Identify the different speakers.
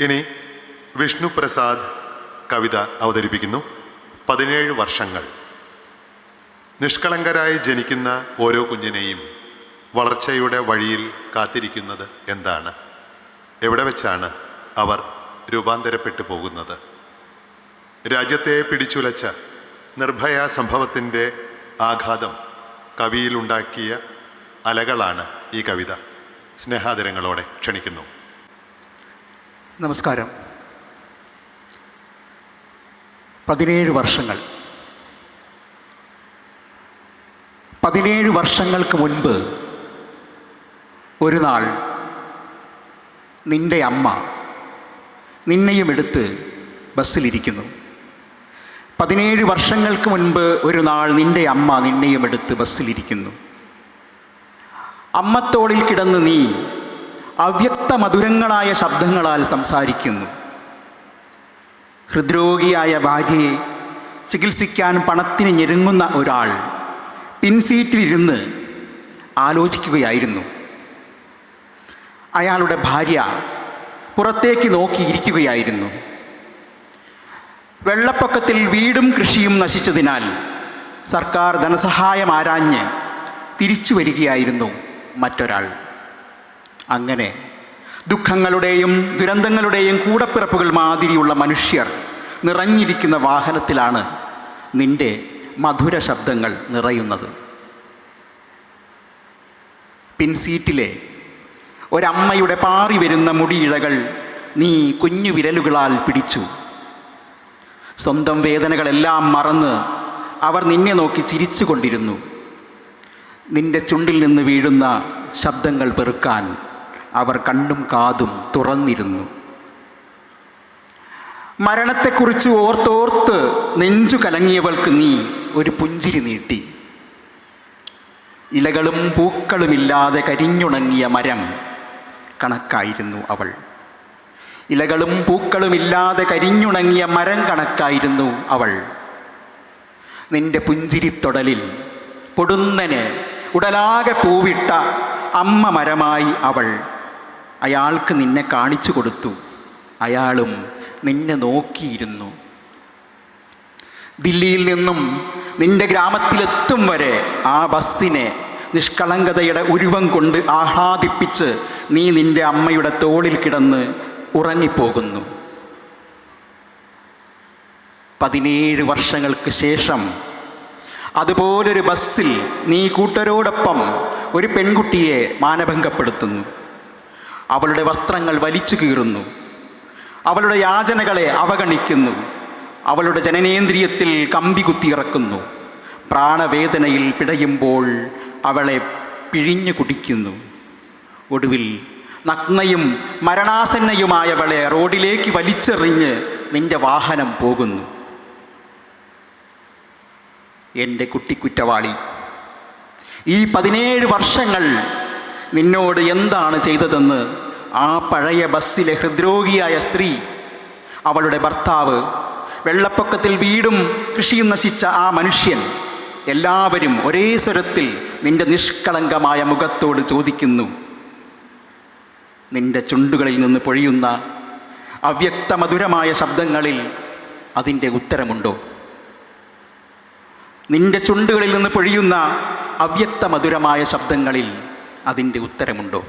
Speaker 1: ഇനി വിഷ്ണുപ്രസാദ് കവിത അവതരിപ്പിക്കുന്നു. പതിനേഴ് വർഷങ്ങൾ. നിഷ്കളങ്കരായി ജനിക്കുന്ന ഓരോ കുഞ്ഞിനെയും വളർച്ചയുടെ വഴിയിൽ കാത്തിരിക്കുന്നത് എന്താണ്? എവിടെ വെച്ചാണ് അവർ രൂപാന്തരപ്പെട്ടു പോകുന്നത്? രാജ്യത്തെ പിടിച്ചുലച്ച നിർഭയ സംഭവത്തിന്റെ ആഘാതം കവിയിലുണ്ടാക്കിയ അലകളാണ് ഈ കവിത. സ്നേഹാദരങ്ങളോടെ ക്ഷണിക്കുന്നു.
Speaker 2: നമസ്കാരം. പതിനേഴ് വർഷങ്ങൾ. പതിനേഴ് വർഷങ്ങൾക്ക് മുൻപ് ഒരു നാൾ നിന്റെ അമ്മ നിന്നെയും എടുത്ത് ബസ്സിലിരിക്കുന്നു. പതിനേഴ് വർഷങ്ങൾക്ക് മുൻപ് ഒരു നാൾ നിന്റെ അമ്മ നിന്നെയും എടുത്ത് ബസ്സിലിരിക്കുന്നു. അമ്മത്തോളിൽ കിടന്ന് നീ അവ്യക്ത മധുരങ്ങളായ ശബ്ദങ്ങളാൽ സംസാരിക്കുന്നു. ഹൃദ്രോഗിയായ ഭാര്യയെ ചികിത്സിക്കാൻ പണത്തിന് ഞെരുങ്ങുന്ന ഒരാൾ പിൻസീറ്റിലിരുന്ന് ആലോചിക്കുകയായിരുന്നു. അയാളുടെ ഭാര്യ പുറത്തേക്ക് നോക്കിയിരിക്കുകയായിരുന്നു. വെള്ളപ്പൊക്കത്തിൽ വീടും കൃഷിയും നശിച്ചതിനാൽ സർക്കാർ ധനസഹായം ആരാഞ്ഞ് തിരിച്ചു വരികയായിരുന്നു മറ്റൊരാൾ. അങ്ങനെ ദുഃഖങ്ങളുടെയും ദുരന്തങ്ങളുടെയും കൂടപ്പിറപ്പുകൾ മാതിരിയുള്ള മനുഷ്യർ നിറഞ്ഞിരിക്കുന്ന വാഹനത്തിലാണ് നിന്റെ മധുര ശബ്ദങ്ങൾ നിറയുന്നത്. പിൻസീറ്റിലെ ഒരമ്മയുടെ പാറി വരുന്ന മുടിയിഴകൾ നീ കുഞ്ഞു വിരലുകളാൽ പിടിച്ചു. സ്വന്തം വേദനകളെല്ലാം മറന്ന് അവർ നിന്നെ നോക്കി ചിരിച്ചുകൊണ്ടിരുന്നു. നിന്റെ ചുണ്ടിൽ നിന്ന് വീഴുന്ന ശബ്ദങ്ങൾ പെറുക്കാൻ അവർ കണ്ണും കാതും തുറന്നിരുന്നു. മരണത്തെക്കുറിച്ച് ഓർത്തോർത്ത് നെഞ്ചു കലങ്ങിയവൾക്ക് നീ ഒരു പുഞ്ചിരി നീട്ടി. ഇലകളും പൂക്കളുമില്ലാതെ കരിഞ്ഞുണങ്ങിയ മരം കണക്കായിരുന്നു അവൾ. ഇലകളും പൂക്കളുമില്ലാതെ കരിഞ്ഞുണങ്ങിയ മരം കണക്കായിരുന്നു അവൾ. നിന്റെ പുഞ്ചിരിത്തൊടലിൽ പൊടുന്നനെ ഉടലാകെ പൂവിട്ട അമ്മ മരമായി അവൾ അയാൾക്ക് നിന്നെ കാണിച്ചു കൊടുത്തു. അയാളും നിന്നെ നോക്കിയിരുന്നു. ദില്ലിയിൽ നിന്നും നിന്റെ ഗ്രാമത്തിലെത്തും വരെ ആ ബസ്സിനെ നിഷ്കളങ്കതയുടെ ഉരുവം കൊണ്ട് ആഹ്ലാദിപ്പിച്ച് നീ നിന്റെ അമ്മയുടെ തോളിൽ കിടന്ന് ഉറങ്ങിപ്പോകുന്നു. പതിനേഴ് വർഷങ്ങൾക്ക് ശേഷം അതുപോലൊരു ബസ്സിൽ നീ കൂട്ടരോടൊപ്പം ഒരു പെൺകുട്ടിയെ മാനഭംഗപ്പെടുത്തുന്നു. അവളുടെ വസ്ത്രങ്ങൾ വലിച്ചു കീറുന്നു. അവളുടെ യാചനകളെ അവഗണിക്കുന്നു. അവളുടെ ജനനേന്ദ്രിയത്തിൽ കമ്പി കുത്തിയിറക്കുന്നു പ്രാണവേദനയിൽ പിടയുമ്പോൾ അവളെ പിഴിഞ്ഞു കുടിക്കുന്നു. ഒടുവിൽ നഗ്നയും മരണാസന്നയുമായവളെ റോഡിലേക്ക് വലിച്ചെറിഞ്ഞ് നിന്റെ വാഹനം പോകുന്നു. എന്റെ കുട്ടിക്കുറ്റവാളി ഈ പതിനേഴ് വർഷങ്ങൾ നിന്നോട് എന്താണ് ചെയ്തതെന്ന് ആ പഴയ ബസ്സിലെ ഹൃദ്രോഗിയായ സ്ത്രീ അവളുടെ ഭർത്താവ് വെള്ളപ്പൊക്കത്തിൽ വീടും കൃഷിയും നശിച്ച ആ മനുഷ്യൻ എല്ലാവരും ഒരേ സ്വരത്തിൽ നിന്റെ നിഷ്കളങ്കമായ മുഖത്തോട് ചോദിക്കുന്നു. നിന്റെ ചുണ്ടുകളിൽ നിന്ന് പൊഴിയുന്ന അവ്യക്തമധുരമായ ശബ്ദങ്ങളിൽ അതിന്റെ ഉത്തരമുണ്ടോ? നിന്റെ ചുണ്ടുകളിൽ നിന്ന് പൊഴിയുന്ന അവ്യക്തമധുരമായ ശബ്ദങ്ങളിൽ അതിന്റെ ഉത്തരമുണ്ടോ?